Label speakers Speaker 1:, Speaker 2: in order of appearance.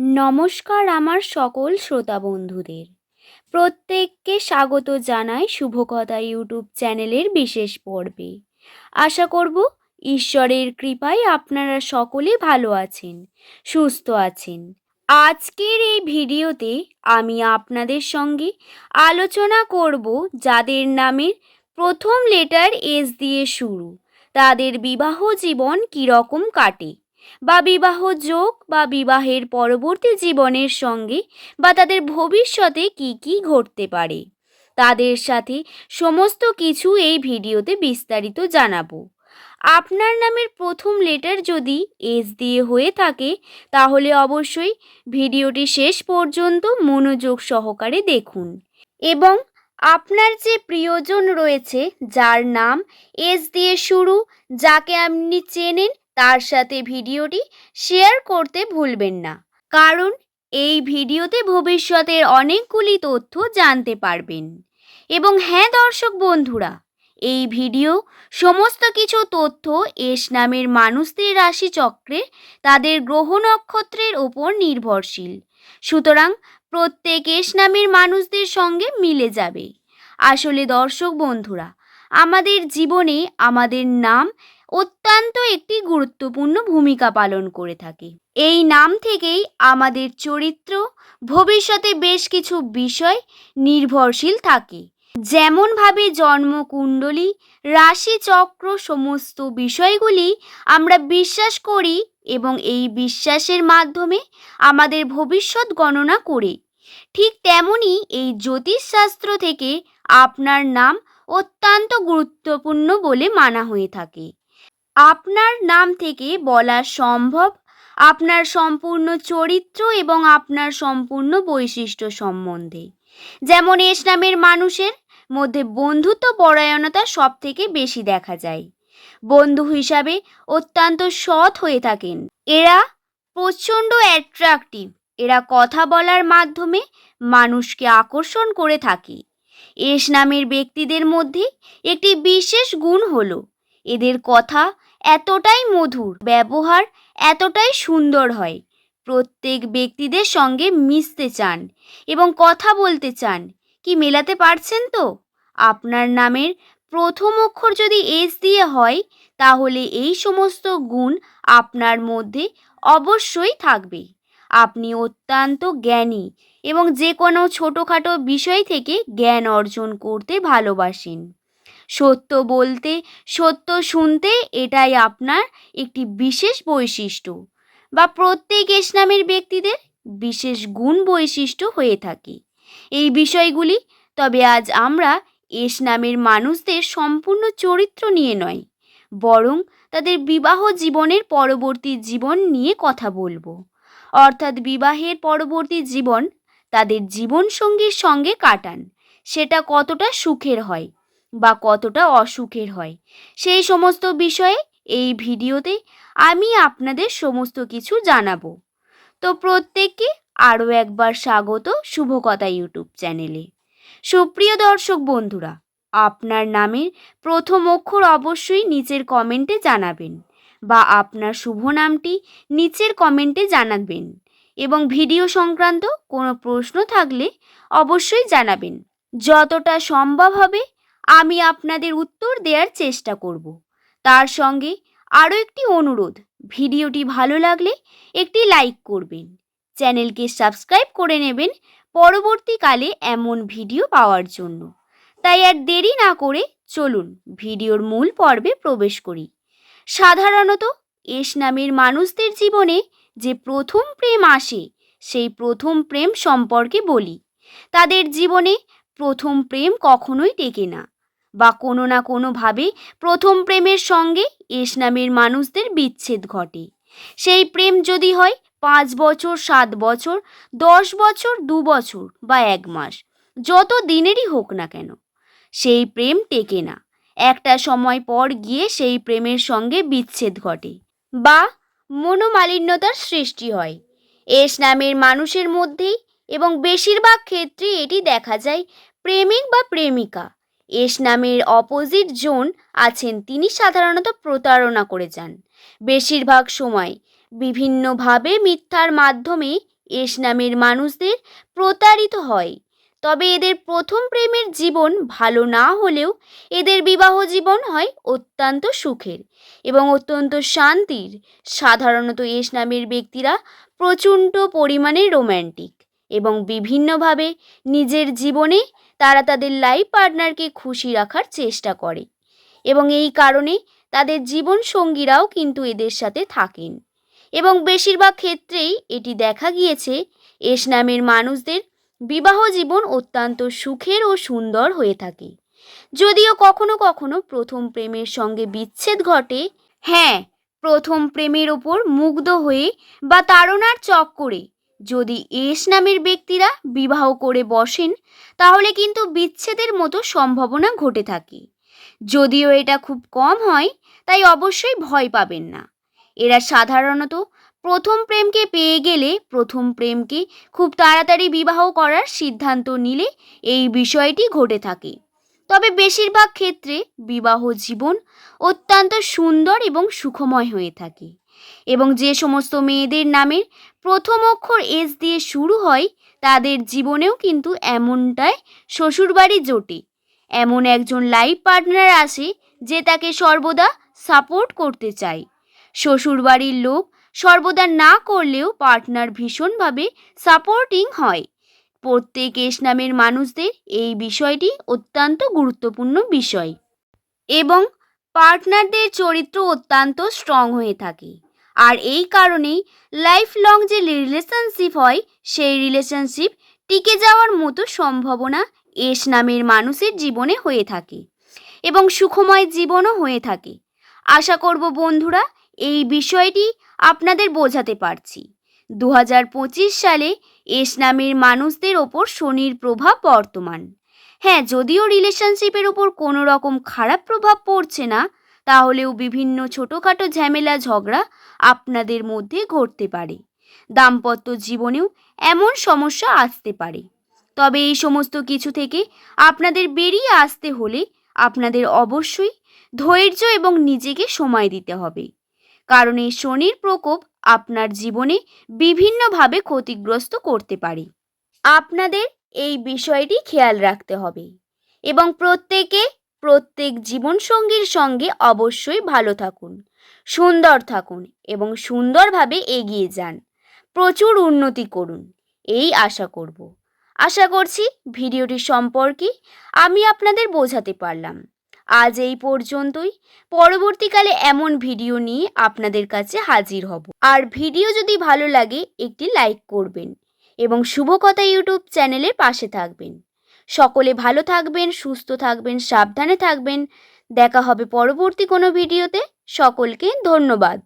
Speaker 1: নমস্কার আমার সকল শ্রোতা বন্ধুদের। প্রত্যেককে স্বাগত জানাই শুভকথা ইউটিউব চ্যানেলের বিশেষ পর্বে। আশা করব ঈশ্বরের কৃপায় আপনারা সকলে ভালো আছেন, সুস্থ আছেন। আজকের এই ভিডিওতে আমি আপনাদের সঙ্গে আলোচনা করব যাদের নামের প্রথম লেটার এস দিয়ে শুরু, তাদের বিবাহ জীবন কীরকম কাটে। বা বিবাহ যোগ বা বিবাহের পরবর্তী জীবনের সঙ্গে বা তাদের ভবিষ্যতে কি কি ঘটতে পারে? তাদের সাথে সমস্ত কিছু এই ভিডিওতে বিস্তারিত জানাব। আপনার নামের প্রথম লেটার যদি এস দিয়ে হয়ে থাকে, তাহলে অবশ্যই ভিডিওটি শেষ পর্যন্ত মনোযোগ সহকারে দেখুন। এবং আপনার যে প্রিয়জন রয়েছে, যার নাম এস দিয়ে শুরু, যাকে আপনি চেনেন তার সাথে ভিডিওটি শেয়ার করতে ভুলবেন না। কারণ এই ভিডিওতে ভবিষ্যতের অনেকগুলি তথ্য জানতে পারবেন। এবং হ্যাঁ দর্শক বন্ধুরা, এই ভিডিও সমস্ত কিছু তথ্য এস নামের মানুষদের রাশিচক্রে তাদের গ্রহ নক্ষত্রের ওপর নির্ভরশীল। সুতরাং প্রত্যেক এস নামের মানুষদের সঙ্গে মিলে যাবে। আসলে দর্শক বন্ধুরা, আমাদের জীবনে আমাদের নাম অত্যন্ত একটি গুরুত্বপূর্ণ ভূমিকা পালন করে থাকে। এই নাম থেকেই আমাদের চরিত্র, ভবিষ্যতে বেশ কিছু বিষয় নির্ভরশীল থাকে। যেমনভাবে জন্মকুণ্ডলী, রাশিচক্র সমস্ত বিষয়গুলি আমরা বিশ্বাস করি এবং এই বিশ্বাসের মাধ্যমে আমাদের ভবিষ্যৎ গণনা করি। ঠিক তেমনই এই জ্যোতিষশাস্ত্র থেকে আপনার নাম অত্যন্ত গুরুত্বপূর্ণ বলে মানা হয়ে থাকে। আপনার নাম থেকে বলা সম্ভব। আপনার সম্পূর্ণ চরিত্র এবং আপনার সম্পূর্ণ বৈশিষ্ট্য সম্বন্ধে। যেমন এস নামের মানুষের মধ্যে বন্ধুত্ব পরায়ণতা সব থেকে বেশি দেখা যায়। বন্ধু হিসাবে অত্যন্ত সৎ হয়ে থাকেন। এরা প্রচণ্ড অ্যাট্রাকটিভ এরা কথা বলার মাধ্যমে মানুষকে আকর্ষণ করে থাকে। এস নামের ব্যক্তিদের মধ্যে একটি বিশেষ গুণ হলো এদের কথা এতটাই মধুর, ব্যবহার এতটাই সুন্দর হয়। প্রত্যেক ব্যক্তিদের সঙ্গে মিশতে চান এবং কথা বলতে চান। কি মেলাতে পারছেন তো? আপনার নামের প্রথম অক্ষর যদি এস দিয়ে হয়, তাহলে এই সমস্ত গুণ আপনার মধ্যে অবশ্যই থাকবে। আপনি অত্যন্ত জ্ঞানী এবং যে কোনো ছোটোখাটো বিষয় থেকে জ্ঞান অর্জন করতে ভালোবাসেন। সত্য বলতে, সত্য শুনতে এটাই আপনার একটি বিশেষ বৈশিষ্ট্য বা প্রত্যেক এস নামের ব্যক্তিদের বিশেষ গুণ বৈশিষ্ট্য হয়ে থাকে। এই বিষয়গুলি তবে আজ আমরা এস নামের মানুষদের সম্পূর্ণ চরিত্র নিয়ে নয়, বরং তাদের বিবাহ জীবনের পরবর্তী জীবন নিয়ে কথা বলব। অর্থাৎ বিবাহের পরবর্তী জীবন তাদের জীবনসঙ্গীর সঙ্গে কাটান, সেটা কতটা সুখের হয় বা কতটা অসুখের হয়। সেই সমস্ত বিষয়ে এই ভিডিওতে আমি আপনাদের সমস্ত কিছু জানাব। তো প্রত্যেককে আরও একবার স্বাগত শুভকথা ইউটিউব চ্যানেলে। সুপ্রিয় দর্শক বন্ধুরা, আপনার নামের প্রথম অক্ষর অবশ্যই নিচের কমেন্টে জানাবেন বা আপনার শুভ নামটি নিচের কমেন্টে জানাবেন এবং ভিডিও সংক্রান্ত কোনো প্রশ্ন থাকলে অবশ্যই জানাবেন। যতটা সম্ভব হবে আমি আপনাদের উত্তর দেওয়ার চেষ্টা করব। তার সঙ্গে আরও একটি অনুরোধ, ভিডিওটি ভালো লাগলে একটি লাইক করবেন। চ্যানেলকে সাবস্ক্রাইব করে নেবেন পরবর্তীকালে এমন ভিডিও পাওয়ার জন্য। তাই আর দেরি না করে চলুন ভিডিওর মূল পর্বে প্রবেশ করি। সাধারণত এস নামের মানুষদের জীবনে যে প্রথম প্রেম আসে, সেই প্রথম প্রেম সম্পর্কে বলি। তাদের জীবনে প্রথম প্রেম কখনোই টেকে না। বা কোনো না কোনোভাবে প্রথম প্রেমের সঙ্গে এস নামের মানুষদের বিচ্ছেদ ঘটে। সেই প্রেম যদি হয় পাঁচ বছর, সাত বছর, দশ বছর, দু বছর বা এক মাস, যত দিনেরই হোক না কেন, সেই প্রেম টেকে না। একটা সময় পর গিয়ে সেই প্রেমের সঙ্গে বিচ্ছেদ ঘটে বা মনোমালিন্যতার সৃষ্টি হয়। এস নামের মানুষের মধ্যেই এবং বেশিরভাগ ক্ষেত্রে এটি দেখা যায় প্রেমিক বা প্রেমিকা। এস নামের অপোজিট জোন আছেন তিনি সাধারণত প্রতারণা করে যান। বেশিরভাগ সময় বিভিন্নভাবে মিথ্যার মাধ্যমে এস নামের মানুষদের প্রতারিত হয়। তবে এদের প্রথম প্রেমের জীবন ভালো না হলেও এদের বিবাহ জীবন হয় অত্যন্ত সুখের এবং অত্যন্ত শান্তির। সাধারণত এস নামের ব্যক্তিরা প্রচণ্ড পরিমাণে রোম্যান্টিক এবং বিভিন্নভাবে নিজের জীবনে তারা তাদের লাইফ পার্টনারকে খুশি রাখার চেষ্টা করে। এবং এই কারণে তাদের জীবন সঙ্গীরাও কিন্তু এদের সাথে থাকেন। এবং বেশিরভাগ ক্ষেত্রেই এটি দেখা গিয়েছে, এস নামের মানুষদের বিবাহ জীবন অত্যন্ত সুখের ও সুন্দর হয়ে থাকে। যদিও কখনো কখনো প্রথম প্রেমের সঙ্গে বিচ্ছেদ ঘটে হ্যাঁ প্রথম প্রেমের ওপর মুগ্ধ হয়ে বা তাড়নার চক্করে যদি এস নামের ব্যক্তিরা বিবাহ করে বসেন, তাহলে কিন্তু বিচ্ছেদের মতো সম্ভাবনা ঘটে থাকে। যদিও এটা খুব কম হয়, তাই অবশ্যই ভয় পাবেন না। এরা সাধারণত প্রথম প্রেমকে পেয়ে গেলে প্রথম প্রেমকে খুব তাড়াতাড়ি বিবাহ করার সিদ্ধান্ত নিলে এই বিষয়টি ঘটে থাকে। তবে বেশিরভাগ ক্ষেত্রে বিবাহ জীবন অত্যন্ত সুন্দর এবং সুখময় হয়ে থাকে। এবং যে সমস্ত মেয়েদের নামের প্রথম অক্ষর এস দিয়ে শুরু হয়, তাদের জীবনেও কিন্তু এমনটাই শ্বশুরবাড়ি জোটে। এমন একজন লাইফ পার্টনার আসে যে তাকে সর্বদা সাপোর্ট করতে চায়। শ্বশুরবাড়ির লোক সর্বদা না করলেও পার্টনার ভীষণভাবে সাপোর্টিং হয়। প্রত্যেক এস নামের মানুষদের এই বিষয়টি অত্যন্ত গুরুত্বপূর্ণ বিষয় এবং পার্টনারদের চরিত্র অত্যন্ত স্ট্রং হয়ে থাকে। আর এই কারণেই লাইফ লং যে রিলেশনশিপ হয়, সেই রিলেশনশিপ টিকে যাওয়ার মতো সম্ভাবনা এস নামের মানুষের জীবনে হয়ে থাকে এবং সুখময় জীবনও হয়ে থাকে। আশা করব বন্ধুরা, এই বিষয়টি আপনাদের বোঝাতে পারছি। দু হাজার পঁচিশ সালে এস নামের মানুষদের ওপর শনির প্রভাব বর্তমান। হ্যাঁ যদিও রিলেশনশিপের ওপর কোনো রকম খারাপ প্রভাব পড়ছে না তাহলেও বিভিন্ন ছোটোখাটো ঝামেলা, ঝগড়া আপনাদের মধ্যে ঘটতে পারে। দাম্পত্য জীবনেও এমন সমস্যা আসতে পারে। তবে এই সমস্ত কিছু থেকে আপনাদের বেরিয়ে আসতে হলে আপনাদের অবশ্যই ধৈর্য এবং নিজেকে সময় দিতে হবে। কারণ এই শনির প্রকোপ আপনার জীবনে বিভিন্নভাবে ক্ষতিগ্রস্ত করতে পারে। আপনাদের এই বিষয়টি খেয়াল রাখতে হবে এবং প্রত্যেকে প্রত্যেক জীবনসঙ্গীর সঙ্গে অবশ্যই ভালো থাকুন, সুন্দর থাকুন এবং সুন্দরভাবে এগিয়ে যান। প্রচুর উন্নতি করুন, এই আশা করব। আশা করছি ভিডিওটি সম্পর্কে আমি আপনাদের বোঝাতে পারলাম। আজ এই পর্যন্তই। পরবর্তীকালে এমন ভিডিও নিয়ে আপনাদের কাছে হাজির হব। আর ভিডিও যদি ভালো লাগে, একটি লাইক করবেন এবং শুভকথা ইউটিউব চ্যানেলের পাশে থাকবেন। সকলে ভালো থাকবেন সুস্থ থাকবেন সাবধানে থাকবেন। দেখা হবে পরবর্তী কোনো ভিডিওতে। সকলকে ধন্যবাদ।